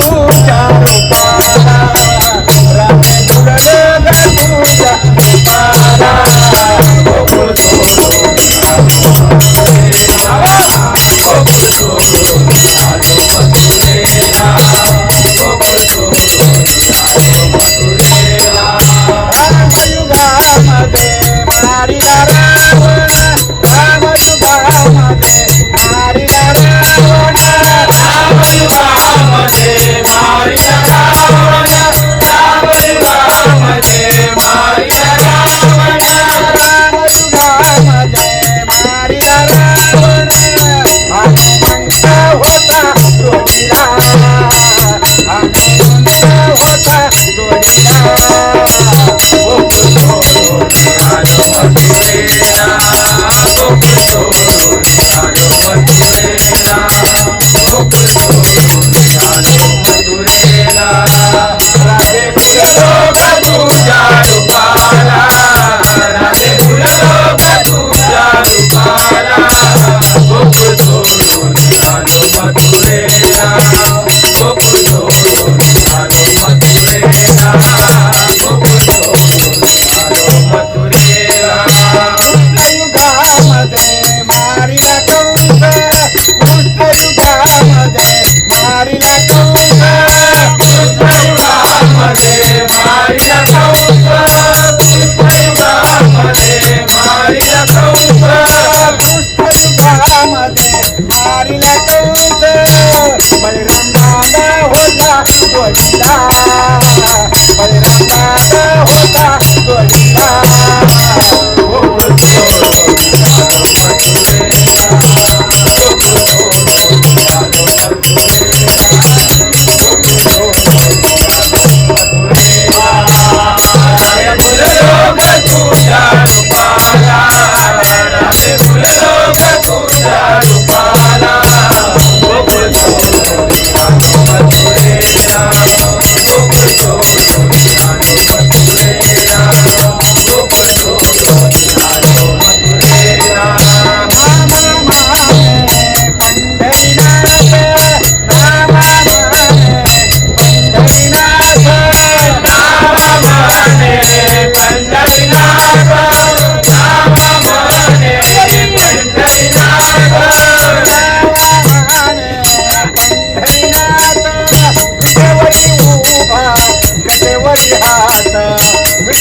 तू चारों मारिला कंस बळीराम दादा होता गोविंदा. बळीराम दादा होता गोविंदा.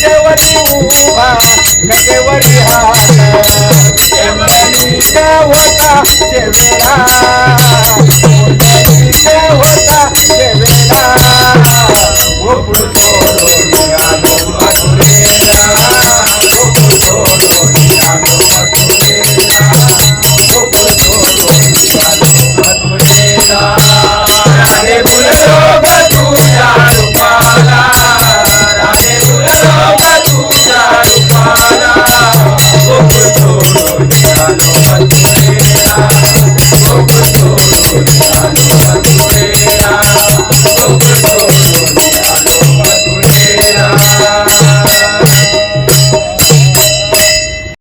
विटेवरी उभा गटेवरी हात. होता जेवेला